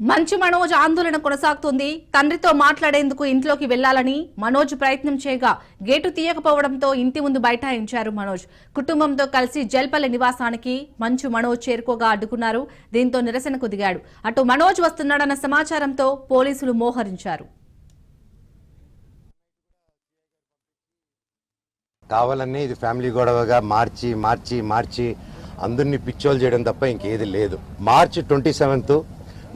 మంచు మనోజ్ ఆందోళన కొనసాగుతోంది. తండ్రితో మాట్లాడేందుకు ఇంట్లోకి వెళ్ళాలని మనోజ్ ప్రయత్నం చేయగా గేటు తీయకపోవడంతో ఇంటి ముందు బైఠాయించారు మనోజ్. కుటుంబంతో కలిసి జల్పల్లి నివాసానికి మంచు మనోజ్ చేరుకోగా అడ్డుకున్నారు. దీంతో నిరసనకు దిగాడు. అటు మనోజ్ వస్తున్నాడన్న సమాచారంతో పోలీసులు మోహరించారు. కావాలనే ఇది ఫ్యామిలీ గొడవగా మార్చి మార్చి మార్చి అందరినీ పిచ్చోలు చేయడం తప్ప ఇంకేది లేదు. మార్చి ట్వంటీ సెవెంత్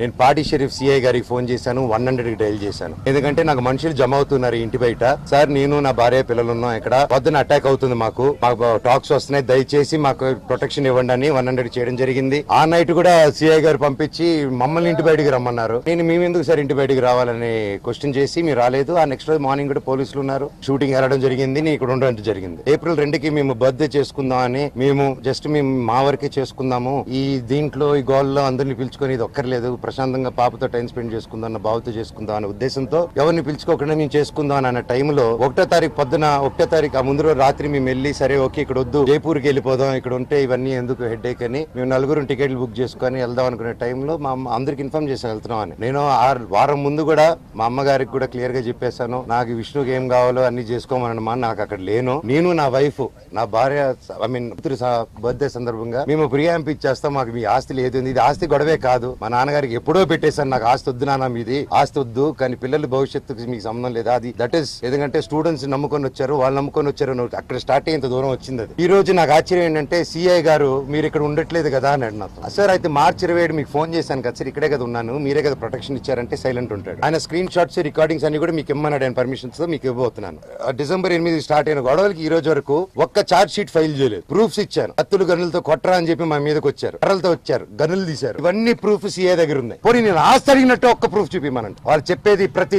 నేను పాటి షరీఫ్ సిఐ గారికి ఫోన్ చేశాను వన్ హండ్రెడ్కి డైల్ చేశాను. ఎందుకంటే నాకు మనుషులు జమ అవుతున్నారు ఇంటి బయట. సార్ నేను నా భార్య పిల్లలు ఉన్నాం ఇక్కడ. పొద్దున అటాక్ అవుతుంది మాకు. మాకు టాక్స్ వస్తున్నాయి. దయచేసి మాకు ప్రొటెక్షన్ ఇవ్వండి అని వన్ హండ్రెడ్ చేయడం జరిగింది. ఆ నైట్ కూడా సిఐ గారు పంపించి మమ్మల్ని ఇంటి బయటికి రమ్మన్నారు. నేను మేము ఎందుకు సార్ ఇంటి బయటికి రావాలని క్వశ్చన్ చేసి మీరు రాలేదు. ఆ నెక్స్ట్ రోజు మార్నింగ్ కూడా పోలీసులు ఉన్నారు. షూటింగ్ వెళ్ళడం జరిగింది. నేను ఇక్కడ ఉండడం జరిగింది. ఏప్రిల్ రెండుకి మేము బర్త్డే చేసుకుందాం అని మేము జస్ట్ మేము మా వరకే చేసుకుందాము. ఈ దీంట్లో ఈ గోల్లో అందరిని పిలుచుకొని ఇది ఒక్కర్లేదు. ప్రశాంతంగా పాపతో టైం స్పెండ్ చేసుకుందాం అన్న బావతో చేసుకుందాం అనే ఉద్దేశంతో ఎవరిని పిలుచుకోకుండా మేము చేసుకుందాం అని అన్న టైంలో ఒకటో తారీఖు పొద్దున ఒకటో తారీఖు ఆ ముందు రోజు రాత్రి మేము వెళ్ళి సరే ఓకే ఇక్కడ వద్దు జైపూర్కి వెళ్ళిపోదాం ఇక్కడ ఉంటే ఇవన్నీ ఎందుకు హెడ్ ఏక్ అని మేము నలుగురు టికెట్లు బుక్ చేసుకొని వెళ్దాం అనుకునే టైంలో మా అమ్మ అందరికి ఇన్ఫార్మ్ చేసి వెళ్తున్నాం అని. నేను ఆ వారం ముందు కూడా మా అమ్మగారికి కూడా క్లియర్గా చెప్పేశాను నాకు విష్ణుకి ఏం కావాలో అన్ని చేసుకోమనమా నాకు అక్కడ లేను. నేను నా వైఫ్ నా భార్య ఐ మీన్ బర్త్డే సందర్భంగా మేము ప్రియాంప్ ఇచ్చేస్తాం మాకు మీ ఆస్తి లేదు ఇది ఆస్తి గొడవే కాదు. మా నాన్నగారికి ఎప్పుడో పెట్టేశాను. నాకు ఆస్తి వద్దు నాన్న మీది. ఆస్తి వద్దు కానీ పిల్లల భవిష్యత్తుకి మీకు సంబంధం లేదా? అది దట్ ఈస్ ఎందుకంటే స్టూడెంట్స్ నమ్ముకొని వచ్చారు వాళ్ళు నమ్ముకొని వచ్చారు అక్కడ స్టార్ట్ అయ్యేంత దూరం వచ్చింది అది. ఈ రోజు నాకు ఆశ్చర్యం ఏంటంటే సిఐ గారు మీరు ఇక్కడ ఉండట్లేదు కదా అని అన్నారు. సార్ అయితే మార్చి ఇరవై ఏడు మీకు ఫోన్ చేశాను కదా సార్ ఇక్కడే కదా ఉన్నాను మీరే కదా ప్రొటెక్షన్ ఇచ్చారంటే సైలెంట్ ఉంటాడు. ఆయన స్క్రీన్ షాట్స్ రికార్డింగ్స్ అన్ని కూడా మీకు ఇమ్మన్నాడు ఆయన పర్మిషన్స్తో మీకు ఇవ్వబోతున్నాను. డిసెంబర్ ఎనిమిది స్టార్ట్ అయిన గొడవలకి ఈ రోజు వరకు ఒక్క చార్జ్ షీట్ ఫైల్ చేయలేదు. ప్రూఫ్స్ ఇచ్చాను. కత్తులు గనులతో కొట్టరా అని చెప్పి మా మీదకి వచ్చారు. కర్రలతో వచ్చారు. గనులు తీశారు. ఇవన్నీ ప్రూఫ్ సిఐ దగ్గర ఉన్నాయి పోనీ నేను ఆస్తి అడిగినట్టు ఒక్క ప్రూఫ్ చూపిమనండి వాళ్ళు చెప్పేది ప్రతి